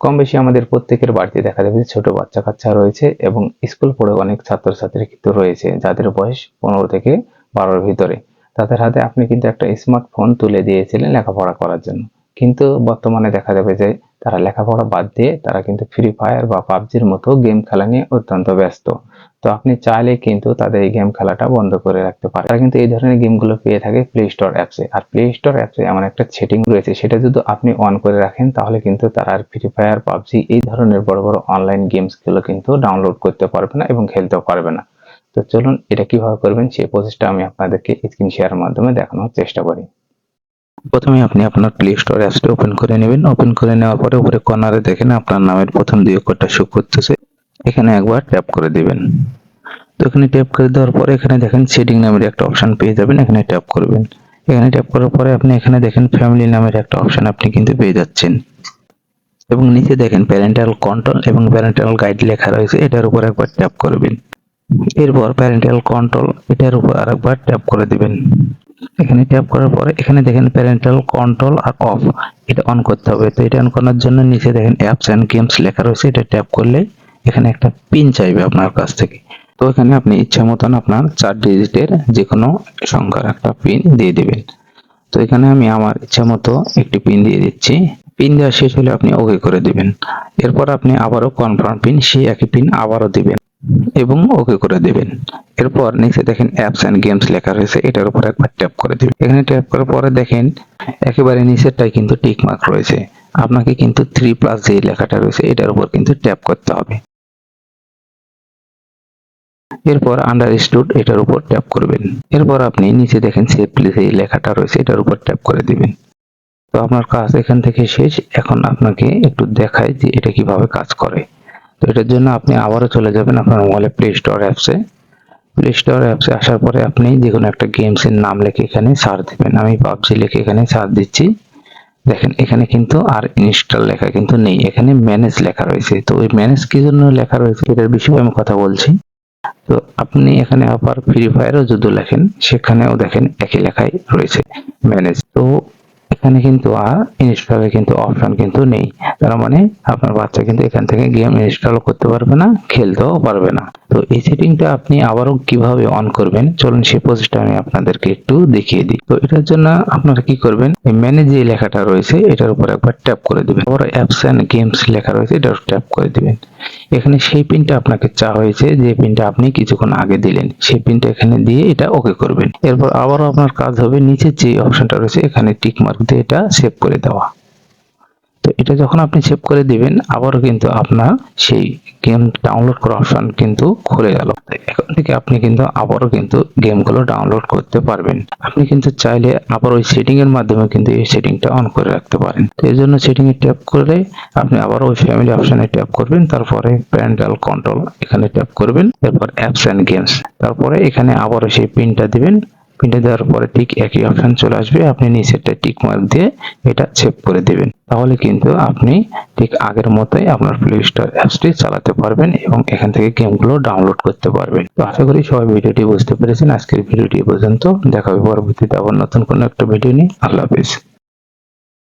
কম বেশি আমাদের প্রত্যেকের বাড়িতে দেখা যাবে যে ছোট বাচ্চা কাচ্চা রয়েছে এবং স্কুল পড়ে অনেক ছাত্রছাত্রী কিন্তু রয়েছে যাদের বয়স পনেরো থেকে বারোর ভিতরে। তাদের হাতে আপনি কিন্তু একটা স্মার্টফোন তুলে দিয়েছিলেন লেখাপড়া করার জন্য। কিন্তু বর্তমানে দেখা যাবে যে তারা লেখাপড়া বাদ দিয়ে তারা কিন্তু ফ্রি ফায়ার বা পাবজির মতো গেম খেলা নিয়ে অত্যন্ত ব্যস্ত। তো আপনি চাইলে কিন্তু তাদের এই গেম খেলাটা বন্ধ করে রাখতে পারেন। তারা কিন্তু এই ধরনের গেমগুলো পেয়ে থাকে প্লে স্টোর অ্যাপসে আর প্লে স্টোর অ্যাপসে এমন একটা সেটিং রয়েছে, সেটা যদি আপনি অন করে রাখেন, তাহলে কিন্তু তারা আর ফ্রি ফায়ার পাবজি এই ধরনের বড় বড় অনলাইন গেমসগুলো কিন্তু ডাউনলোড করতে পারবে না এবং খেলতেও পারবে না। তো চলুন এটা কীভাবে করবেন সেই প্রসেসটা আমি আপনাদেরকে স্ক্রিন শেয়ারের মাধ্যমে দেখানোর চেষ্টা করি। প্রথমে আপনি আপনার প্লে স্টোর অ্যাপসটা ওপেন করে নেবেন। ওপেন করে নেওয়ার পরে উপরে কর্নারে দেখেন আপনার নামের প্রথম দুই অক্ষরটা শো করতেছে। এখানে একবার ট্যাপ করে দিবেন। তো এখানে ট্যাপ করে দেওয়ার পরে এখানে দেখেন সেটিং নামের একটা অপশন পেয়ে যাবেন, এখানে ট্যাপ করবেন। এখানে ট্যাপ করার পরে আপনি এখানে দেখেন ফ্যামিলি নামের একটা অপশন আপনি কিন্তু পেয়ে যাচ্ছেন। এবং নিচে দেখেন প্যারেন্টাল কন্ট্রোল এবং প্যারেন্টাল গাইড লেখা রয়েছে, এটার উপর একবার ট্যাপ করবেন। এরপর প্যারেন্টাল কন্ট্রোল এটার উপর আরেকবার ট্যাপ করে দিবেন। এখানে ট্যাপ করার পরে এখানে দেখেন প্যারেন্টাল কন্ট্রোল আর অফ এটা অন করতে হবে। তো এটা অন করার জন্য নিচে দেখেন অ্যাপস অ্যান্ড গেমস লেখা রয়েছে, এটা ট্যাপ করলে এখানে একটা পিন চাইবে আপনার কাছ থেকে। তো এখানে আপনি ইচ্ছা মতন আপনার চার ডিজিটের যে কোনো সংখ্যার একটা পিন দিয়ে দিবেন। তো এখানে আমি আমার ইচ্ছা মতো একটি পিন দিয়ে দিচ্ছি। পিন দেওয়া শেষ হলে আপনি ওকে করে দিবেন। এরপর আপনি আবারও কনফার্ম পিন সেই একই পিন আবারও দিবেন। এবং ওকে করে দেবেন। এরপর নিচে দেখেন অ্যাপস এন্ড গেমস লেখা রয়েছে, এটার উপর একবার ট্যাপ করে দিবেন। এখানে ট্যাপ করার পরে দেখেন একেবারে নিচেরটাই কিন্তু টিক মার্ক রয়েছে। আপনাকে কিন্তু থ্রি প্লাস যে লেখাটা রয়েছে, এটার উপর কিন্তু ট্যাপ করতে হবে। এরপর আন্ডারস্টুড এটার উপর ট্যাপ করবেন। এরপর আপনি নিচে দেখেন সেভ প্লেস এই লেখাটা রয়েছে, এটার উপর ট্যাপ করে দিবেন। তো আপনার কাজ এখান থেকে শেষ। এখন আপনাকে একটু দেখায় যে এটা কীভাবে কাজ করে। তো এটার জন্য আপনি আবারও চলে যাবেন আপনার মোবাইলে প্লে স্টোর অ্যাপসে প্লে স্টোর অ্যাপসে আসার পরে আপনি যে কোনো একটা গেমসের নাম লিখে এখানে সার্চ দিবেন। আমি পাবজি লিখে এখানে সার্চ দিচ্ছি। দেখেন, এখানে কিন্তু আর ইনস্টল লেখা কিন্তু নেই। এখানে ম্যানেজ লেখা রয়েছে। তো ওই ম্যানেজ কি জন্য লেখা রয়েছে এটার বিষয়ে আমি কথা বলছি। তো আপনি এখানে আবার ফ্রি ফায়ারও যদি লেখেন, সেখানেও দেখেন একই লেখাই রয়েছে। ম্যানেজ তো এখানে কিন্তু আর ইনস্টলের কিন্তু অপশন কিন্তু নেই। তার মানে আপনার বাচ্চা কিন্তু এখান থেকে গেম ইনস্টল করতে পারবে না, খেলতেও পারবে না। তো এই সেটিংটা আপনি আবারও কীভাবে অন করবেন? চলুন সেই প্রসেসটা আমি আপনাদেরকে একটু দেখিয়ে দিই। তো এটার জন্য আপনারা কি করবেন? এই ম্যানেজ যে লেখাটা রয়েছে, এটার উপর একবার ট্যাপ করে দিবেন। আবার অ্যাপস এন্ড গেমস লেখা রয়েছে, এটার ট্যাপ করে দিবেন। এখানে সেই পিনটা আপনাকে চা হয়েছে, যে পিনটা আপনি কিছুক্ষণ আগে দিলেন। সেই পিনটা এখানে দিয়ে এটা ওকে করবেন। এরপর আবারও আপনার কাজ হবে নিচে যে অপশনটা রয়েছে, এখানে টিক মার্ক দিয়ে এটা সেভ করে দেওয়া। তো এটা যখন আপনি সেভ করে দিবেন, আবারও কিন্তু আপনার সেই গেম ডাউনলোড করার অপশন কিন্তু খুলে গেল। এখন থেকে আপনি কিন্তু আবারও কিন্তু গেমগুলো ডাউনলোড করতে পারবেন। আপনি কিন্তু চাইলে আবার ওই সেটিং এর মাধ্যমে কিন্তু এই সেটিংটা অন করে রাখতে পারেন। তো এই জন্য সেটিং এ ট্যাপ করে আপনি আবার ওই ফ্যামিলি অপশনে ট্যাপ করবেন, তারপরে প্যারেন্টাল কন্ট্রোল এখানে ট্যাপ করবেন, এরপর অ্যাপস এন্ড গেমস তারপরে এখানে আবারও সেই পিনটা দিবেন পিনটা দেওয়ার পরে ঠিক একই অপশন চলে আসবে। আপনি নিচেরটা টিক মার্ক দিয়ে এটা সেভ করে দেবেন। তাহলে কিন্তু আপনি ঠিক আগের মতোই আপনার প্লে স্টোর অ্যাপসটি চালাতে পারবেন এবং এখান থেকে গেমগুলো ডাউনলোড করতে পারবেন। তো আশা করি সবাই ভিডিওটি বুঝতে পেরেছেন। আজকের ভিডিওটি পর্যন্ত। দেখা হবে পরবর্তীতে আবার নতুন কোনো একটা ভিডিও নিয়ে। আল্লাহ হাফিজ।